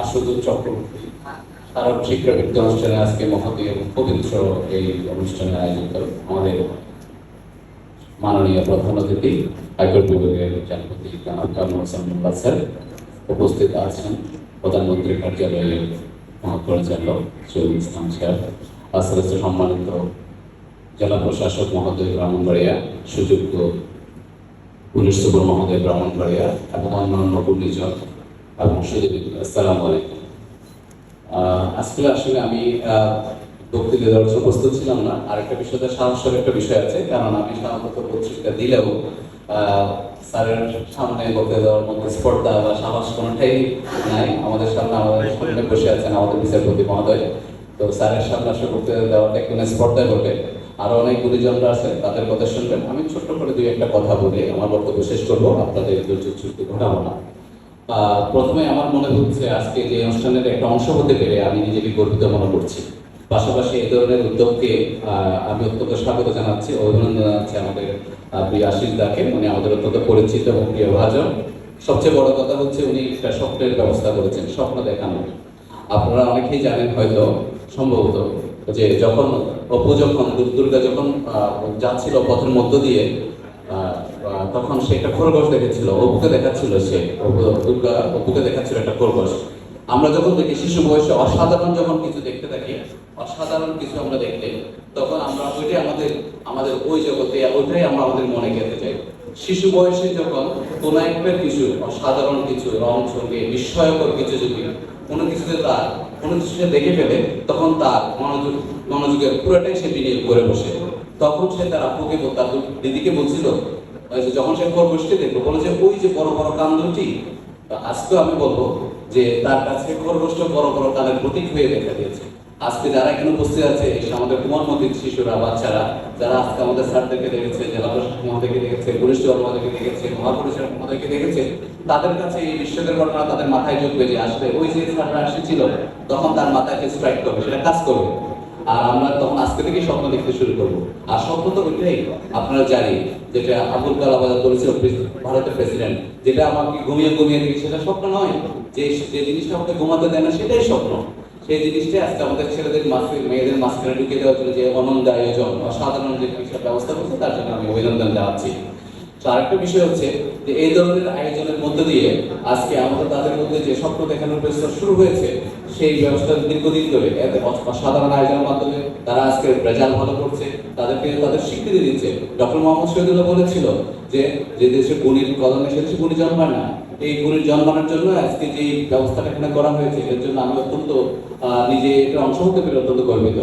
আশুদুল চক্রবর্তী। তারা শিক্ষাবৃত্তি অনুষ্ঠানে আজকে মহতীয় এবং পবিত্র এই অনুষ্ঠানের আয়োজন করে আমাদের মাননীয় প্রধান অতিথি, হাইকোর্ট বিভাগের বিচারপতি স্যার উপস্থিত আছেন। প্রধানমন্ত্রী কার্যালয়ের মহাপরিচালক শহীদ ইসলাম স্যার আস্তে আস্তে সম্মানিত জেলা প্রশাসক মহোদয় ব্রাহ্মণবাড়িয়া সুযোগ্য পুলিশ সুপার মহোদয় ব্রাহ্মণবাড়িয়া এবং অন্যান্য গুণীজন আমি না। আমাদের তো স্যারের সামনে আসলে আরও অনেক গুরুজনরা আছে, তাদের কথা আমি ছোট্ট করে দুই একটা কথা বলে, আমার বক্তব্য শেষ করব, আপনাদের ধৈর্য চুক্তি ঘটাবো না। প্রথমে আমার মনে হচ্ছে আজকে যে অনুষ্ঠানের একটা অংশ হতে পেরে আমি নিজেকে গর্বিত মনে করছি। পাশাপাশি এই ধরনের উদ্যোগকে আমি অত্যন্ত স্বাগত জানাচ্ছি, অভিনন্দন জানাচ্ছি আমাদের প্রিয় আশিস দাকে। উনি আমাদের অত্যন্ত পরিচিত এবং প্রিয় ভাজন। সবচেয়ে বড় কথা হচ্ছে উনি একটা স্বপ্নের ব্যবস্থা করেছেন, স্বপ্ন দেখানো। আপনারা অনেকেই জানেন হয়তো, সম্ভবত, যে যখন অপু যখন দুর- দুর্গা যখন যাচ্ছিল পথের মধ্য দিয়ে তখন সে একটা খরগোশ দেখেছিল অপুকে দেখাচ্ছিল সে দুর্গা অপুকে দেখাচ্ছিল একটা খরগোশ। আমরা যখন দেখি শিশু বয়সে অসাধারণ যখন কিছু দেখতে থাকি, অসাধারণ কিছু আমরা দেখলে, তখন আমরা ওইটাই আমাদের আমাদের ওই জগতে, ওইটাই আমরা আমাদের মনে গেতে চাই। শিশু বয়সে যখন কোনো একটা কিছু, অসাধারণ কিছু, রং সঙ্গে বিস্ময়কর কিছু যদি কোনো কিছুতে তার, কোনো কিছুতে দেখে ফেলে, তখন তার মনোযোগ, মনোযোগের পুরোটাই সে বিনিয়োগ করে বসে। তখন সে তার আপুকে তার দিদিকে বলছিল যখন সে খরগোশকে দেখল, বলে যে, ওই যে বড় বড় কান দুটি তো আজকেও আমি বলব যে, তার কাছে খরগোশটা বড় বড় কানের প্রতীক হয়ে দেখা দিয়েছে। আজকে যারা এখানে উপস্থিত আছে আমাদের কুমারমন্দির শিশুরা, বাচ্চারা, যারা আজকে আমাদের স্যারদেরকে দেখেছে, জেলা প্রশাসক মহোদয়কে দেখেছে, পুলিশ মহোদয়কে দেখেছে, মহাপরিচালক মহোদয়কে দেখেছে, তাদের কাছে এই বিশ্বকের ঘটনা তাদের মাথায় ঢুকবে যে আসবে ওই যে স্যাররা এসেছিল, তখন তার মাথায় স্ট্রাইক করবে, সেটা কাজ করবে। আর আমরা তখন আজকে থেকেই স্বপ্ন দেখতে শুরু করব। আর স্বপ্ন তো ওইটাই, আপনারা জানি যেটা আবুল কালাম আজাদ বলেছিল ভারতের প্রেসিডেন্ট যেটা আমাকে ঘুমিয়ে ঘুমিয়ে দেখি সেটা স্বপ্ন নয়। যে যে জিনিসটা আমাকে ঘুমাতে দেয় না, সেটাই স্বপ্ন। সেই জিনিসটাই আজকে আমাদের ছেলেদের মাঝে মেয়েদের মাঝখানে ঢুকে দেওয়ার জন্য যে অনন্ত আয়োজন, অসাধারণ যে বিষয় ব্যবস্থা করছে, তার জন্য আমি অভিনন্দন জানাচ্ছি। তো আরেকটা বিষয় হচ্ছে যে এই ধরনের আয়োজনের মধ্য দিয়ে আজকে আমাদের তাদের মধ্যে যে স্বপ্ন দেখানোর প্রচেষ্টা শুরু হয়েছে, সেই ব্যবস্থা দীর্ঘদিন ধরে এত অসাধারণ আয়োজনের মাধ্যমে তারা আজকে রেজাল্ট ভালো করছে। তাদেরকে তাদের স্বীকৃতি দিচ্ছে। ডক্টর মোহাম্মদ শহীদুল্লাহ বলেছিল যে যে দেশে গুণীর কদমে সে দেশে গুণী জন্মায় না। এই গুণীর জন্মানোর জন্য আজকে যে ব্যবস্থাটা এখানে করা হয়েছে, এর জন্য আমি অত্যন্ত নিজে এটা অংশ হতে পেরে অত্যন্ত গর্বিত।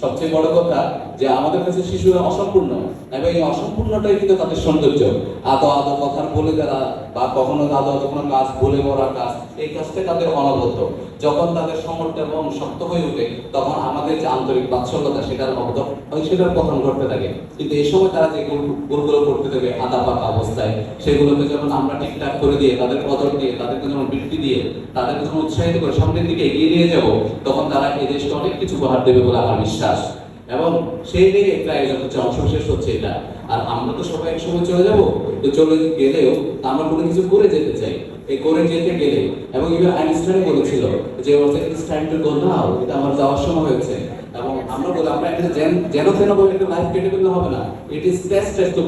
সবচেয়ে বড় কথা যে আমাদের কাছে শিশুরা অসম্পূর্ণ, এবং এই অসম্পূর্ণটাই কিন্তু তাদের সৌন্দর্য। আদো আদো কথা বলে তারা বা কখনো আদো আদো কোনো কাজ, বলে মরা কাজ, এই কাজটা তাদের অনবদ্য। যখন তাদের সমর্থ এবং শক্ত হয়ে ওঠে, তখন আমাদের যে আন্তরিক বাৎসল্যতা, সেটার অবদ সেটার পতন ঘটতে থাকে। কিন্তু এই সময় তারা যে গোল- গোলগুলো করতে দেবে আদা পাকা অবস্থায়, সেগুলোকে যখন আমরা ঠিকঠাক করে দিয়ে, তাদের কদর দিয়ে, তাদেরকে যখন বৃত্তি দিয়ে, তাদেরকে যখন উৎসাহিত করে সামনের দিকে এগিয়ে নিয়ে যাব, তখন তারা এই দেশকে অনেক কিছু উপহার দেবে বলে আমার বিশ্বাস। এবং সেই দিকে একটা আয়োজন হচ্ছে অংশ শেষ হচ্ছে এটা, আর আমরা তো সবাই এক সময় চলে যাব, তো চলে গেলেও আমরা কোনো কিছু করে যেতে চাই। এই করে যেতে গেলে, এবং ইভেন আইনস্টাইন বলেছিল যে নাও এটা আমার যাওয়ার সময় হয়েছে। এবং আমরা বলি, আমরা একটা যেন তেন বলে একটা লাইফ কেটে হবে না। It is to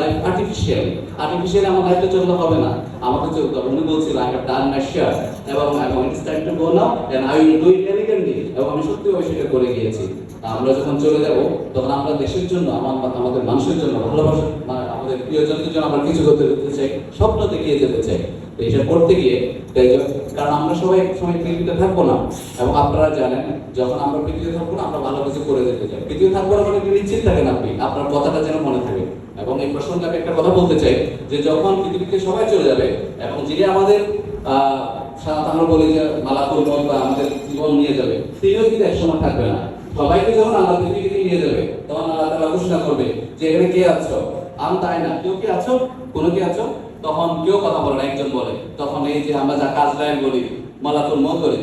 life artificial artificially আমার লাইফটা চলতে হবে না। আমাকে চলতে উনি বলছিল I have done my share এবং এবং it's time to go now and I will do it elegantly এবং আমি সত্যি ওই সেটা করে গিয়েছি। আমরা যখন চলে যাব, তখন আমরা দেশের জন্য, আমার আমাদের মানুষের জন্য ভালোবাসা মানে আমাদের প্রিয়জনদের জন্য আমরা কিছু করতে যেতে চাই, স্বপ্ন দেখিয়ে যেতে চাই। তো এইসব করতে গিয়ে, তাই কারণ আমরা সবাই সময় পৃথিবীতে থাকব না। এবং আপনারা জানেন, যখন আমরা পৃথিবীতে থাকব না, আমরা ভালো কিছু করে যেতে চাই। পৃথিবী থাকব না মানে নিশ্চিত থাকেন আপনি, আপনার কথাটা যেন মনে থাকে। এবং এই প্রসঙ্গে আমি একটা কথা বলতে চাই, যে যখন পৃথিবীতে সবাই চলে যাবে, এবং যিনি আমাদের, আহ আমরা বলি যে মালাকুল মত বা আমাদের জীবন নিয়ে যাবে, তিনিও কিন্তু একসময় থাকবে না। সবাইকে যখন আল্লাহ পৃথিবী থেকে নিয়ে যাবে, তখন আল্লাহ তালা ঘোষণা করবে যে, এখানে কে আছো? আম তাই না? কেউ কি আছো? কোনো কি আছো? তখন কেউ কথা বলে না, একজন বলে। তখন এই যে আমরা যা কাজ লাইন বলি বলি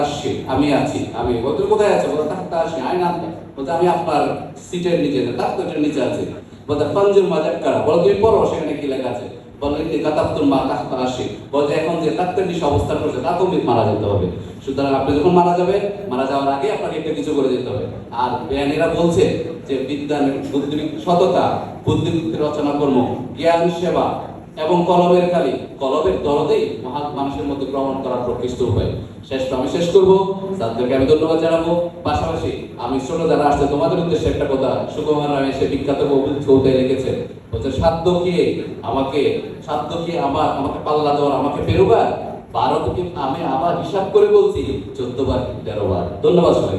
আসছি আমি আছি, আমি বলে তুমি কোথায় আছো? বলে তাকতা আসছি আয় না বলতে আমি আপনার সিটের নিচে তাক নিচে আছি। বলতে পঞ্জুর মাজার কারা? বলে, তুমি পড়ো, সেখানে কি লেখা আছে? বলেন যে কাতাপ্তুল মা তাহতা আসে বলছে এখন যে তাৎক্ষণিক অবস্থান করছে তা তুমি মারা যেতে হবে। সুতরাং আপনি যখন মারা যাবে মারা যাওয়ার আগে আপনাকে একটা কিছু করে যেতে হবে। আর জ্ঞানীরা বলছে যে বিজ্ঞান বুদ্ধিবৃত্তি সততা বুদ্ধিবৃত্তি রচনা কর্ম জ্ঞান সেবা এবং কলবের খালি, কলবের দরদেই মহান মানুষের মধ্যে গ্রহণ করার প্রকৃষ্ট উপায়। শেষ আমি শেষ করব। তাদেরকে আমি ধন্যবাদ জানাব। পাশাপাশি আমি ছোট যারা আসছে, তোমাদের উদ্দেশ্যে একটা কথা, সুকুমার রাম এসে বিখ্যাত কবিতায় লিখেছে বলছে, সাধ্য কি? আমাকে, সাধ্য কি আমার? আমাকে পাল্লা দেওয়ার, আমাকে পেরোবার বারো আমি আবার হিসাব করে বলছি চোদ্দ বার তেরো বার ধন্যবাদ সবাই